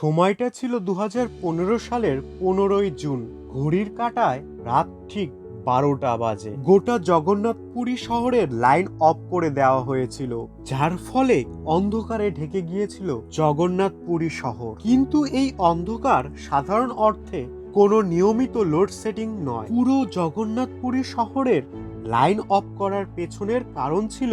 সময়টা ছিল দু হাজার পনেরো সালের পনেরোই জুন। ঘড়ির কাঁটায় রাত ঠিক বারোটা বাজে। গোটা জগন্নাথপুরী শহরের লাইন অফ করে দেওয়া হয়েছিল, যার ফলে অন্ধকারে ঢেকে গিয়েছিল জগন্নাথপুরী শহর। কিন্তু এই অন্ধকার সাধারণ অর্থে কোনো নিয়মিত লোডশেডিং নয়। পুরো জগন্নাথপুরী শহরের লাইন অফ করার পেছনের কারণ ছিল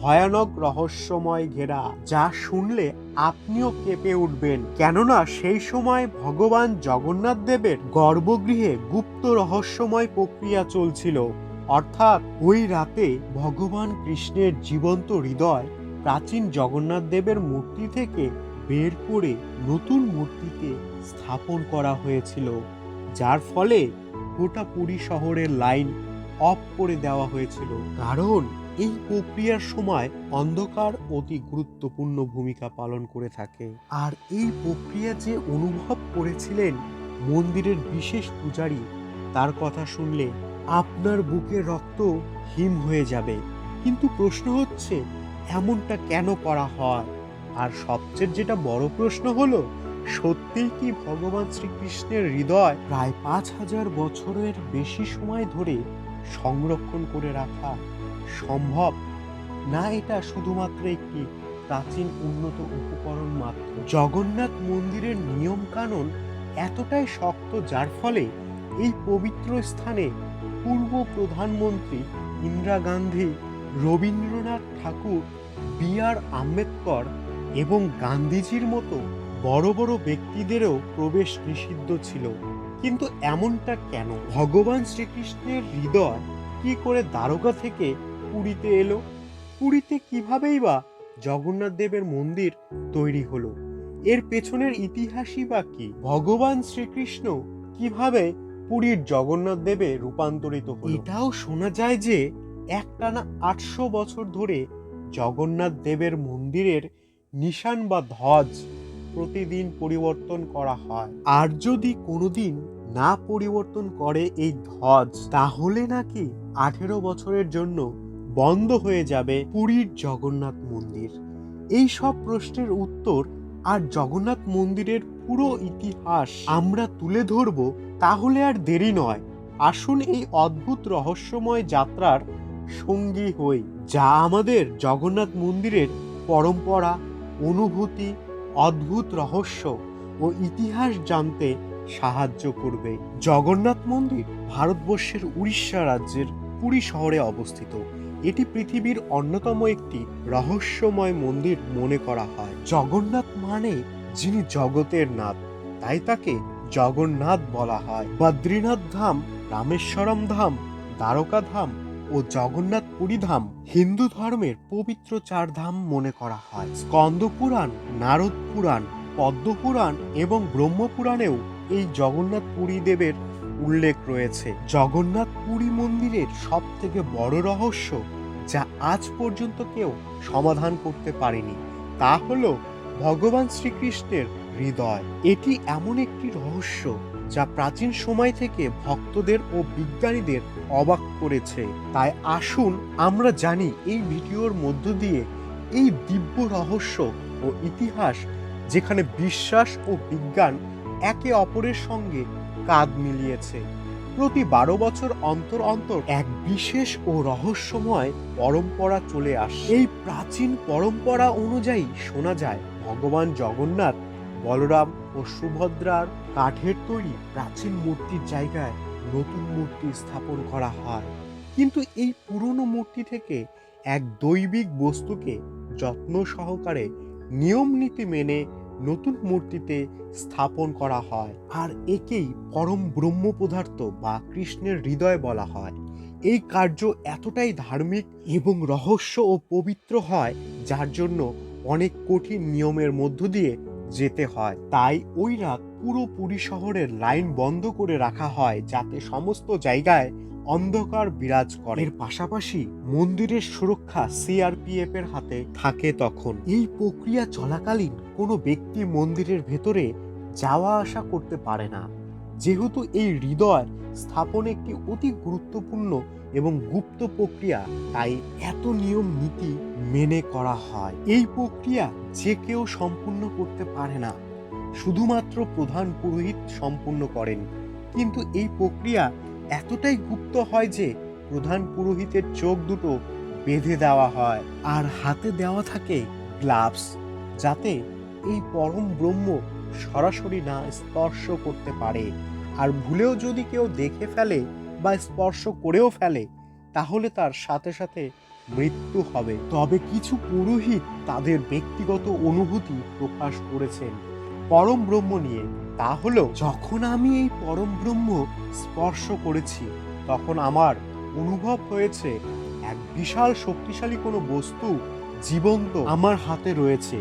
ভয়ানক রহস্যময় ঘেরা, যা শুনলে আপনিও কেঁপে উঠবেন। কেননা সেই সময় ভগবান জগন্নাথ দেবের গর্ভগৃহে গুপ্ত রহস্যময় প্রক্রিয়া চলছিল। অর্থাৎ ওই রাতে ভগবান কৃষ্ণের জীবন্ত হৃদয় প্রাচীন জগন্নাথ দেবের মূর্তি থেকে বের করে নতুন মূর্তিতে স্থাপন করা হয়েছিল। যার ফলে গোটা পুরী শহরের লাইন অফ করে দেওয়া হয়েছিল। কারণ এই প্রক্রিয়ার সময় অন্ধকার অতি গুরুত্বপূর্ণ ভূমিকা পালন করে থাকে। আর এই প্রক্রিয়া যে অনুভব করেছিলেন মন্দিরের বিশেষ পূজারী, তার কথা শুনলে আপনার বুকের রক্ত হিম হয়ে যাবে। কিন্তু প্রশ্ন হচ্ছে, এমনটা কেন করা হয়? আর সবচেয়ে যেটা বড় প্রশ্ন হলো, সত্যিই কি ভগবান শ্রীকৃষ্ণের হৃদয় প্রায় পাঁচ হাজার বছরের বেশি সময় ধরে সংরক্ষণ করে রাখা? সম্ভব? না, এটা শুধুমাত্র একটি প্রাচীন উন্নত উপকরণ মাত্র। জগন্নাথ মন্দিরের নিয়ম কানুন এতটাই শক্ত যার ফলে এই পবিত্র স্থানে পূর্ব প্রধানমন্ত্রী ইন্দিরা গান্ধী, রবীন্দ্রনাথ ঠাকুর বি আর আম্বেদকর এবং গান্ধীজির মতো বড় বড় ব্যক্তিদেরও প্রবেশ নিষিদ্ধ ছিল। কিন্তু এমনটা কেন? ভগবান শ্রীকৃষ্ণের হৃদয় কি করে দ্বারকা থেকে পুরীতে এলো। পুরীতে কিভাবেই বা জগন্নাথ দেবের মন্দির তৈরি হলো? এর পেছনের ইতিহাসই বা কি? ভগবান শ্রীকৃষ্ণ কীভাবে পুরীর জগন্নাথ দেবে রূপান্তরিত হলো? এটাও শোনা যায় যে একটানা আটশো বছর ধরে জগন্নাথ দেবের মন্দিরের নিশান বা ধ্বজ প্রতিদিন পরিবর্তন করা হয়। আর যদি কোনোদিন না পরিবর্তন করে এই ধ্বজ, তাহলে নাকি আঠেরো বছরের জন্য বন্ধ হয়ে যাবে পুরীর জগন্নাথ মন্দির। এই সব প্রশ্নের উত্তর আর জগন্নাথ মন্দিরের পুরো ইতিহাস আমরা তুলে ধরব তাহলে আর দেরি নয়। আসুন এই অদ্ভুত রহস্যময় যাত্রার সঙ্গী হই, যা আমাদের জগন্নাথ মন্দিরের পরম্পরা, অনুভূতি, অদ্ভুত রহস্য ও ইতিহাস জানতে সাহায্য করবে। জগন্নাথ মন্দির ভারতবর্ষের উড়িষ্যা রাজ্যের পুরী শহরে অবস্থিত। এটি পৃথিবীর অন্যতম একটি রহস্যময় মন্দির মনে করা হয়। জগন্নাথ মানে যিনি জগতের নাথ, তাই তাকে জগন্নাথ বলা হয়। বদ্রীনাথ ধাম, রামেশ্বরম ধাম, দ্বারকা ধাম ও জগন্নাথ পুরী ধাম হিন্দু ধর্মের পবিত্র চার ধাম মনে করা হয়। স্কন্দ পুরাণ, নারদ পুরাণ, পদ্ম পুরাণ এবং ব্রহ্মপুরাণেও এই জগন্নাথ পুরী দেবের উল্লেখ রয়েছে। জগন্নাথ পুরী মন্দিরের সব থেকে বড় রহস্য যা আজ পর্যন্ত কেউ সমাধান করতে পারেনি, তা হল ভগবান শ্রীকৃষ্ণের হৃদয়। এটি এমন একটি রহস্য যা প্রাচীন সময় থেকে ভক্তদের ও বিজ্ঞানীদের অবাক করেছে। তাই আসুন আমরা জানি এই ভিডিওর মধ্য দিয়ে এই দিব্য রহস্য ও ইতিহাস যেখানে বিশ্বাস ও বিজ্ঞান একে অপরের সঙ্গে কাঁধ মিলিয়েছে। প্রতি বারো বছর অন্তর অন্তর এক বিশেষ ও রহস্যময় পরম্পরা চলে আসে এই প্রাচীন পরম্পরা অনুযায়ী শোনা যায়, ভগবান জগন্নাথ, বলরাম ও সুভদ্রার কাঠের তৈরি প্রাচীন মূর্তির জায়গায় নতুন মূর্তি স্থাপন করা হয়। কিন্তু এই পুরনো মূর্তি থেকে এক দৈবিক বস্তুকে যত্ন সহকারে নিয়ম নীতি মেনে নতুন মূর্তিতে স্থাপন করা হয়। আর একেই পরম ব্রহ্ম পদার্থ বা কৃষ্ণের হৃদয় বলা হয়। এই কার্য এতটাই ধার্মিক এবং রহস্য ও পবিত্র হয়, যার জন্য অনেক কঠিন নিয়মের মধ্য দিয়ে যেতে হয়। তাই ওই রাত পুরো পুরী শহরের লাইন বন্ধ করে রাখা হয়, যাতে সমস্ত জায়গায় অন্ধকার বিরাজ করে। এর পাশাপাশি মন্দিরের সুরক্ষা সিআরপিএফ এর হাতে থাকে তখন। এই প্রক্রিয়া চলাকালীন কোনো ব্যক্তি মন্দিরের ভেতরে যাওয়া আসা করতে পারে না। যেহেতু এই হৃদয় স্থাপন একটি অতি গুরুত্বপূর্ণ এবং গুপ্ত প্রক্রিয়া, তাই এত নিয়ম নীতি মেনে করা হয়। এই প্রক্রিয়া যে কেউ সম্পূর্ণ করতে পারে না। শুধুমাত্র প্রধান পুরোহিত সম্পূর্ণ করেন। কিন্তু এই প্রক্রিয়া এতটাই গুপ্ত হয় যে প্রধান পুরোহিতের চোখ দুটো বেঁধে দেওয়া হয়। আর হাতে দেওয়া থাকে গ্লাভস, যাতে এই পরম ব্রহ্ম সরাসরি না স্পর্শ করতে পারে। আর ভুলেও যদি কেউ দেখে ফেলে বা স্পর্শ করেও ফেলে, তাহলে তার সাথে সাথে মৃত্যু হবে। তবে কিছু পুরোহিত তাদের ব্যক্তিগত অনুভূতি প্রকাশ করেছেন। পরম ব্রহ্ম নিয়ে তা হলো, যখন আমি এই পরম ব্রহ্ম স্পর্শ করেছি, তখন আমার অনুভব হয়েছে এক বিশাল শক্তিশালী কোনো বস্তু জীবন্ত আমার হাতে রয়েছে,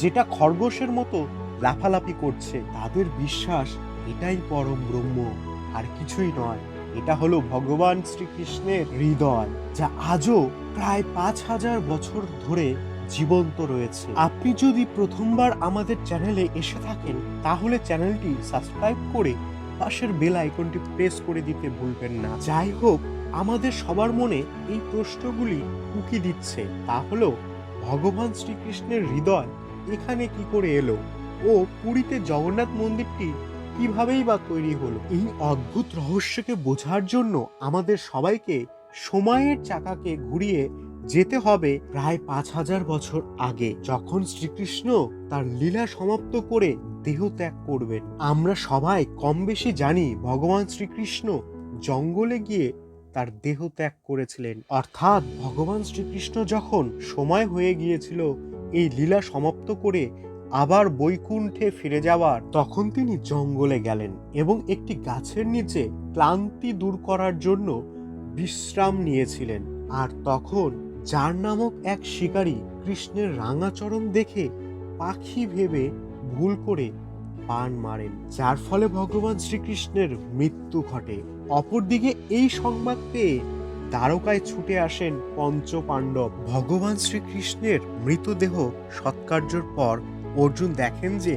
যেটা খরগোশের মতো লাফালাফি করছে। তাদের বিশ্বাস, এটাই পরম ব্রহ্ম। আর কিছুই নয়, এটা হলো ভগবান শ্রীকৃষ্ণের হৃদয়, যা আজও প্রায় পাঁচ হাজার বছর ধরে জীবন্ত রয়েছে। আপনি যদি প্রথমবার আমাদের চ্যানেলে এসে থাকেন, তাহলে চ্যানেলটি সাবস্ক্রাইব করে পাশের বেল আইকনটি প্রেস করে দিতে ভুলবেন না। যাই হোক, আমাদের সবার মনে এই প্রশ্নগুলি উকি দিচ্ছে। তা হলো, ভগবান শ্রীকৃষ্ণের হৃদয় এখানে কি করে এলো? ও পুরীতে জগন্নাথ মন্দিরটি কিভাবেই বা তৈরি হলো? এই অদ্ভুত রহস্যকে বোঝার জন্য আমাদের সবাইকে সময়ের চাকাকে ঘুরিয়ে যেতে হবে প্রায় পাঁচ হাজার বছর আগে, যখন শ্রীকৃষ্ণ তার লীলা সমাপ্ত করে দেহ ত্যাগ করবেন। আমরা সবাই কম বেশি জানি ভগবান শ্রীকৃষ্ণ জঙ্গলে গিয়ে তার দেহ ত্যাগ করেছিলেন। অর্থাৎ ভগবান শ্রীকৃষ্ণ যখন সময় হয়ে গিয়েছিল এই লীলা সমাপ্ত করে আবার বৈকুণ্ঠে ফিরে যাওয়ার, তখন তিনি জঙ্গলে গেলেন এবং একটি গাছের নিচে ক্লান্তি দূর করার জন্য বিশ্রাম নিয়েছিলেন। আর তখন যার নামক এক শিকারী কৃষ্ণের রাঙাচরণ দেখে পাখি ভেবে ভুল করে পান মারেন। যার ফলে ভগবান শ্রীকৃষ্ণের মৃত্যু ঘটে। অপরদিকে এই সংবাদ পেয়ে দ্বারকায় ছুটে আসেন পঞ্চ পাণ্ডব ভগবান শ্রীকৃষ্ণের মৃতদেহ সৎকার্যর পর অর্জুন দেখেন যে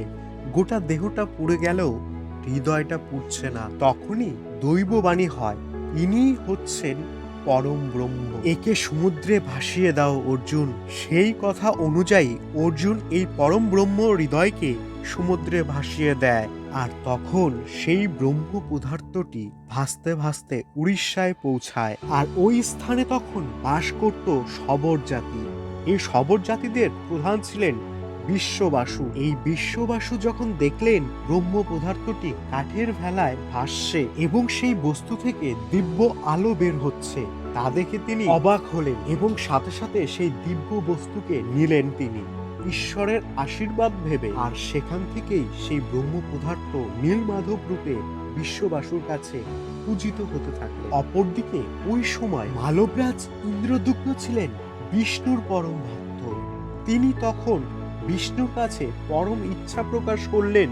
গোটা দেহটা পুড়ে গেলেও হৃদয়টা পুড়ছে না। তখনই দৈববাণী হয় ইনি হচ্ছেন পরম ব্রহ্ম। একে সমুদ্রে ভাসিয়ে দাও, অর্জুন। সেই কথা অনুযায়ী অর্জুন এই পরম ব্রহ্ম হৃদয়কে সমুদ্রে ভাসিয়ে দেয়। আর তখন সেই ব্রহ্ম পদার্থটি ভাসতে ভাসতে উড়িষ্যায় পৌঁছায়। আর ওই স্থানে তখন বাস করত শবর জাতি। এই শবর জাতিদের প্রধান ছিলেন বিশ্ববাসু। এই বিশ্ববাসু যখন দেখলেন, ব্রহ্ম পদার্থটি কাঠের ভেলায় ভাসছে এবং সেই বস্তু থেকে দিব্য আলো বের হচ্ছে, তা দেখে তিনি অবাক হলেন এবং সাথে সাথে সেই দিব্য বস্তুকে নিলেন তিনি। ঈশ্বরের আশীর্বাদ ভেবে। আর সেখান থেকেই সেই ব্রহ্ম পদার্থ নীলমাধব রূপে বিশ্ববাসুর কাছে পূজিত হতে থাকে অপরদিকে ওই সময় মালবরাজ ইন্দ্রদুগ্ন ছিলেন, বিষ্ণুর পরম ভক্ত। তিনি তখন বিষ্ণুর কাছে পরম ইচ্ছা প্রকাশ করলেন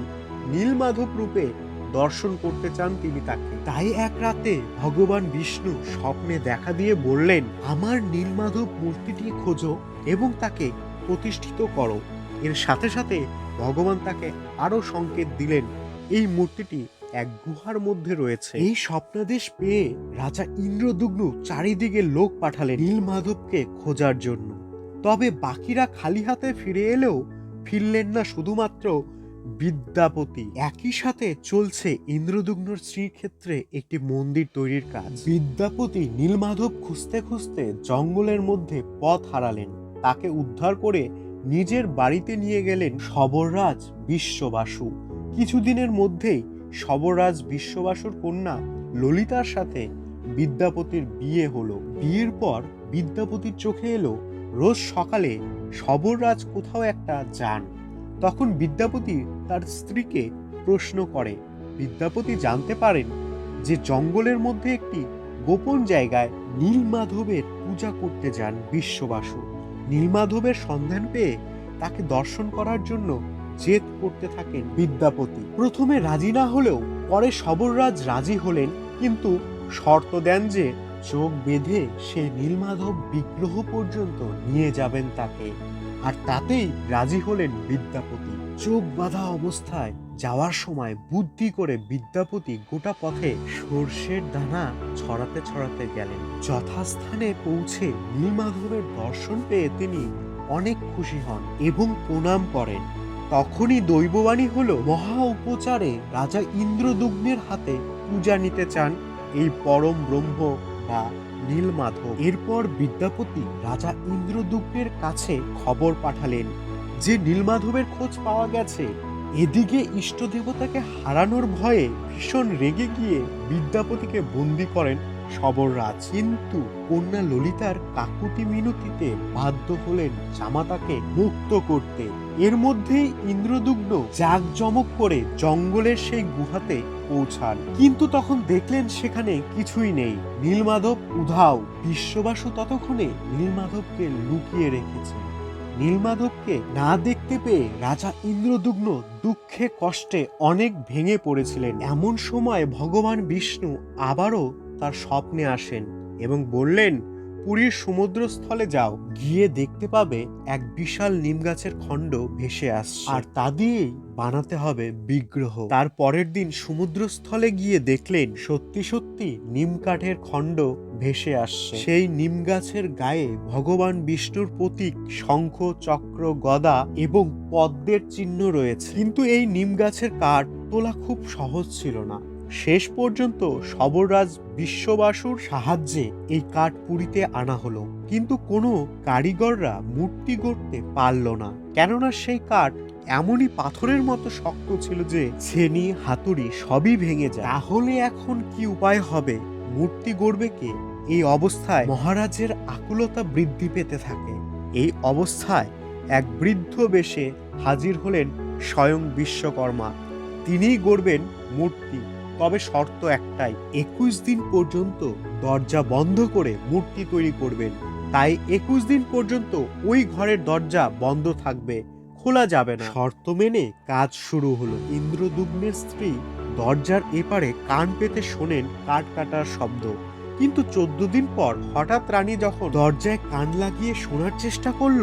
নীলমাধব রূপে দর্শন করতে চান তিনি তাকে। তাই এক রাতে ভগবান বিষ্ণু স্বপ্নে দেখা দিয়ে বললেন, আমার নীলমাধব মূর্তিটি খোঁজো এবং তাকে প্রতিষ্ঠিত করো। এর সাথে সাথে ভগবান তাকে আরও সংকেত দিলেন, এই মূর্তিটি এক গুহার মধ্যে রয়েছে। এই স্বপ্নাদেশ পেয়ে রাজা ইন্দ্রদুগ্ন চারিদিকে লোক পাঠালেন নীলমাধবকে খোঁজার জন্য। তবে বাকিরা খালি হাতে ফিরে এলেও ফিরলেন না শুধুমাত্র বিদ্যাপতি। একই সাথে চলছে ইন্দ্রদুগ্নর শ্রীক্ষেত্রে একটি মন্দির তৈরির কাজ। বিদ্যাপতি নীলমাধব খুঁজতে খুঁজতে জঙ্গলের মধ্যে পথ হারালেন। তাকে উদ্ধার করে নিজের বাড়িতে নিয়ে গেলেন সবররাজ বিশ্ববাসু। কিছুদিনের মধ্যেই সবররাজ বিশ্ববাসুর কন্যা ললিতার সাথে বিদ্যাপতির বিয়ে হলো। বিয়ের পর বিদ্যাপতির চোখে এলো রোজ সকালে সবররাজ কোথাও একটা যান। তখন বিদ্যাপতি তার স্ত্রীকে প্রশ্ন করে। বিদ্যাপতি জানতে পারেন যে জঙ্গলের মধ্যে একটি গোপন জায়গায় নীলমাধবের পূজা করতে যান বিশ্ববাসু। নীলমাধবের সন্ধান পেয়ে তাকে দর্শন করার জন্য জেদ করতে থাকেন বিদ্যাপতি। প্রথমে রাজি না হলেও পরে সবররাজ রাজি হলেন, কিন্তু শর্ত দেন যে চোখ বেঁধে সে নীলমাধব বিগ্রহ পর্যন্ত নিয়ে যাবেন তাকে। আর তাতেই রাজি হলেন বিদ্যাপতি। চোখ বাঁধা অবস্থায় যাওয়ার সময় বুদ্ধি করে বিদ্যাপতি গোটা পথে সর্ষের দানা ছড়াতে ছড়াতে গেলেন। যথাস্থানে পৌঁছে নীলমাধবের দর্শন পেয়ে তিনি অনেক খুশি হন এবং প্রণাম করেন। তখনই দৈববাণী হলো, মহা উপচারে রাজা ইন্দ্রদুগ্নের হাতে পূজা নিতে চান। এই পরম ব্রহ্ম বা নীলমাধব। এরপর বিদ্যাপতি রাজা ইন্দ্রদুগ্নের কাছে খবর পাঠালেন যে নীলমাধবের খোঁজ পাওয়া গেছে। এদিকে ইষ্ট দেবতাকে হারানোর ভয়ে ভীষণ রেগে গিয়ে বিদ্যাপতিকে বন্দি করেন সবররাজ কিন্তু কন্যা ললিতার কাকুতি মিনতিতে বাধ্য হলেন জামাতাকে মুক্ত করতে। এর মধ্যেই ইন্দ্রদুগ্ন জাঁকজমক করে জঙ্গলের সেই গুহাতে পৌঁছান। কিন্তু তখন দেখলেন সেখানে কিছুই নেই। নীলমাধব উধাও বিশ্ববাসু ততক্ষণে নীলমাধবকে লুকিয়ে রেখেছে। নীলমাধবকে না দেখতে পেয়ে রাজা ইন্দ্রদুগ্ন দুঃখে কষ্টে অনেক ভেঙে পড়েছিলেন। এমন সময় ভগবান বিষ্ণু আবারও তার স্বপ্নে আসেন এবং বললেন, পুরীর সমুদ্রস্থলে যাও, গিয়ে দেখতে পাবে এক বিশাল নিম গাছের খণ্ড ভেসে আসছে। আর তা দিয়েই বানাতে হবে বিগ্রহ। তার পরের দিন সমুদ্রস্থলে গিয়ে দেখলেন, সত্যি সত্যি নিম কাঠের খণ্ড ভেসে আসছে। সেই নিম গাছের গায়ে ভগবান বিষ্ণুর প্রতীক শঙ্খ, চক্র, গদা এবং পদ্মের চিহ্ন রয়েছে। কিন্তু এই নিম গাছের কাঠ তোলা খুব সহজ ছিল না। শেষ পর্যন্ত সবররাজ বিশ্ববাসুর সাহায্যে এই কাঠ পুরীতে আনা হলো। কিন্তু কোনো কারিগররা মূর্তি গড়তে পারল না। কেননা সেই কাঠ এমনই পাথরের মতো শক্ত ছিল যে ছেনি, হাতুড়ি সবই ভেঙে যায়। তাহলে এখন কি উপায় হবে? মূর্তি গড়বে কে? এই অবস্থায় মহারাজের আকুলতা বৃদ্ধি পেতে থাকে। এই অবস্থায় এক বৃদ্ধ বেশে হাজির হলেন স্বয়ং বিশ্বকর্মা। তিনিই গড়বেন মূর্তি। তবে শর্ত একটাই, একুশ দিন পর্যন্ত দরজা বন্ধ করে মূর্তি তৈরি করবেন। তাই একুশ দিন পর্যন্ত ওই ঘরের দরজা বন্ধ থাকবে, খোলা যাবে না। শর্ত মেনে কাজ শুরু হলো। ইন্দ্রদুগ্নের স্ত্রী দরজার এপারে কান পেতে শোনেন কাঠ কাটার শব্দ। কিন্তু চোদ্দ দিন পর হঠাৎ রানী যখন দরজায় কান লাগিয়ে শোনার চেষ্টা করল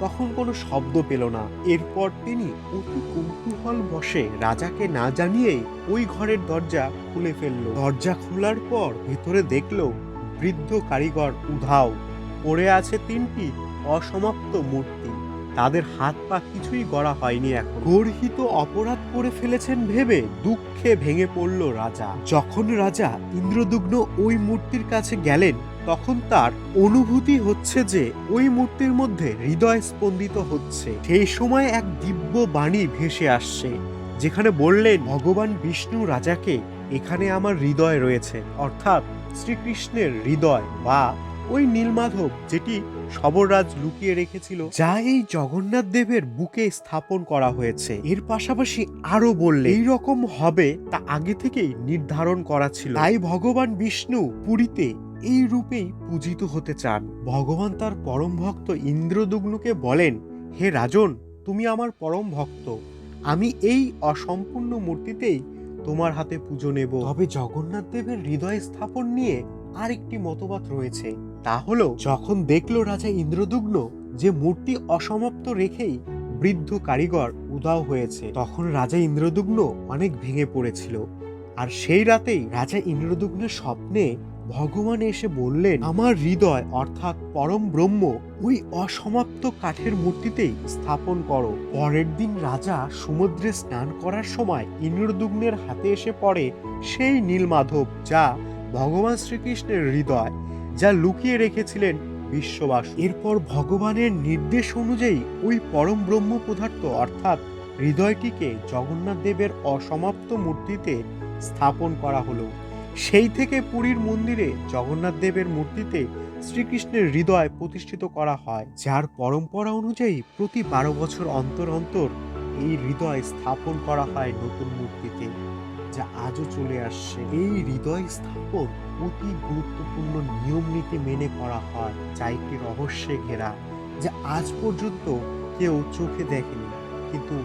তখন কোনো শব্দ পেল না। এরপর তিনি অতি কৌতূহল বসে রাজাকে না জানিয়েই ওই ঘরের দরজা খুলে ফেলল। দরজা খোলার পর ভেতরে দেখল, বৃদ্ধ কারিগর উধাও। পড়ে আছে তিনটি অসমাপ্ত মূর্তি। তাদের হাত পা কিছুই গড়া হয়নি এখন। গর্হিত অপরাধ করে ফেলেছেন ভেবে দুঃখে ভেঙে পড়ল রাজা। যখন রাজা ইন্দ্রদুগ্ন ওই মূর্তির কাছে গেলেন তখন তার অনুভূতি হচ্ছে যে ওই মূর্তির মধ্যে হৃদয় স্পন্দিত হচ্ছে। সেই সময় এক দিব্য বাণী ভেসে আসছে, যেখানে বললেন, ভগবান বিষ্ণু রাজাকে এখানে আমার হৃদয় রয়েছে। অর্থাৎ শ্রীকৃষ্ণের হৃদয় বা ওই নীলমাধব যেটি সবররাজ লুকিয়ে রেখেছিল, যা এই জগন্নাথ দেবের বুকে স্থাপন করা হয়েছে। এর পাশাপাশি আরও বললে এই রকম হবে তা আগে থেকেই নির্ধারণ করা ছিল। তাই ভগবান বিষ্ণু পুরীতে এই রূপেই পূজিত হতে চান। ভগবান তার পরম ভক্ত ইন্দ্রদুগ্নকে বলেন, হে রাজন, তুমি আমার পরম ভক্ত। আমি এই অসম্পূর্ণ মূর্তিতেই তোমার হাতে পুজো নেব। তবে জগন্নাথ দেবের হৃদয় স্থাপন নিয়ে আরেকটি মতবাদ রয়েছে। তা হলো, যখন দেখল রাজা ইন্দ্রদুগ্ন যে মূর্তি অসমাপ্ত রেখেই বৃদ্ধ কারিগর উদাও হয়েছে, তখন রাজা ইন্দ্রদুগ্ন অনেক ভেঙে পড়েছিল। আর সেই রাতেই রাজা ইন্দ্রদুগ্নের স্বপ্নে ভগবান এসে বললেন, আমার হৃদয় অর্থাৎ পরম ব্রহ্ম ওই অসমাপ্ত কাঠের মূর্তিতেই স্থাপন করো। পরের দিন রাজা সমুদ্রে স্নান করার সময় ইন্দ্রদুগ্নের হাতে এসে পড়ে সেই নীলমাধব, যা ভগবান শ্রীকৃষ্ণের হৃদয়, যা লুকিয়ে রেখেছিলেন বিশ্ববাস। এরপর ভগবানের নির্দেশ অনুযায়ী ওই পরম ব্রহ্ম পদার্থ, অর্থাৎ হৃদয়টিকে জগন্নাথ দেবের অসমাপ্ত মূর্তিতে স্থাপন করা হলো। সেই থেকে পুরীর মন্দিরে জগন্নাথ দেবের মূর্তিতে শ্রীকৃষ্ণের হৃদয় প্রতিষ্ঠিত করা হয়, যার পরম্পরা অনুযায়ী প্রতি বারো বছর অন্তর অন্তর এই হৃদয় স্থাপন করা হয় নতুন মূর্তিতে, যা আজও চলে আসছে। এই হৃদয় স্থাপন অতি গুরুত্বপূর্ণ নিয়ম নীতি মেনে করা হয় যা একটি রহস্যে ঘেরা, যা আজ পর্যন্ত কেউ চোখে দেখেনি, কিন্তু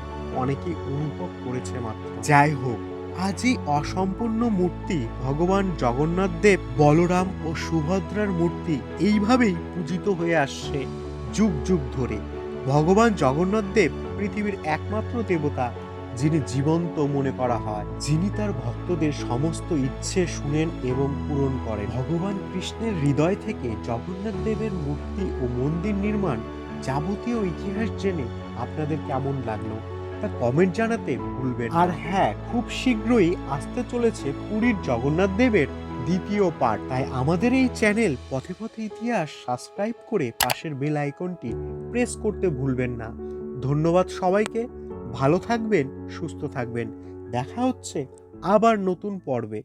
অনেকেই অনুভব করেছে মাত্র। যাই হোক আজ এই অসম্পূর্ণ মূর্তি ভগবান জগন্নাথ দেব, বলরাম ও সুভদ্রার মূর্তি এইভাবেই পূজিত হয়ে আসছে যুগ যুগ ধরে। ভগবান জগন্নাথ দেব পৃথিবীর একমাত্র দেবতা, যিনি জীবন্ত মনে করা হয়। যিনি তার ভক্তদের সমস্ত ইচ্ছে শুনেন এবং পূরণ করেন। ভগবান কৃষ্ণের হৃদয় থেকে জগন্নাথ দেবের মূর্তি ও মন্দির নির্মাণ যাবতীয় ইতিহাস জেনে আপনাদের কেমন লাগল? একটা কমেন্ট জানাতে ভুলবেন আর হ্যাঁ খুব শীঘ্রই আসতে চলেছে পুরীর জগন্নাথ দেবের দ্বিতীয় পার্ট তাই আমাদের এই চ্যানেল পথে পথে ইতিহাস সাবস্ক্রাইব করে পাশের বেল আইকনটি প্রেস করতে ভুলবেন না। ধন্যবাদ সবাইকে, ভালো থাকবেন, সুস্থ থাকবেন। দেখা হচ্ছে আবার নতুন পর্বে।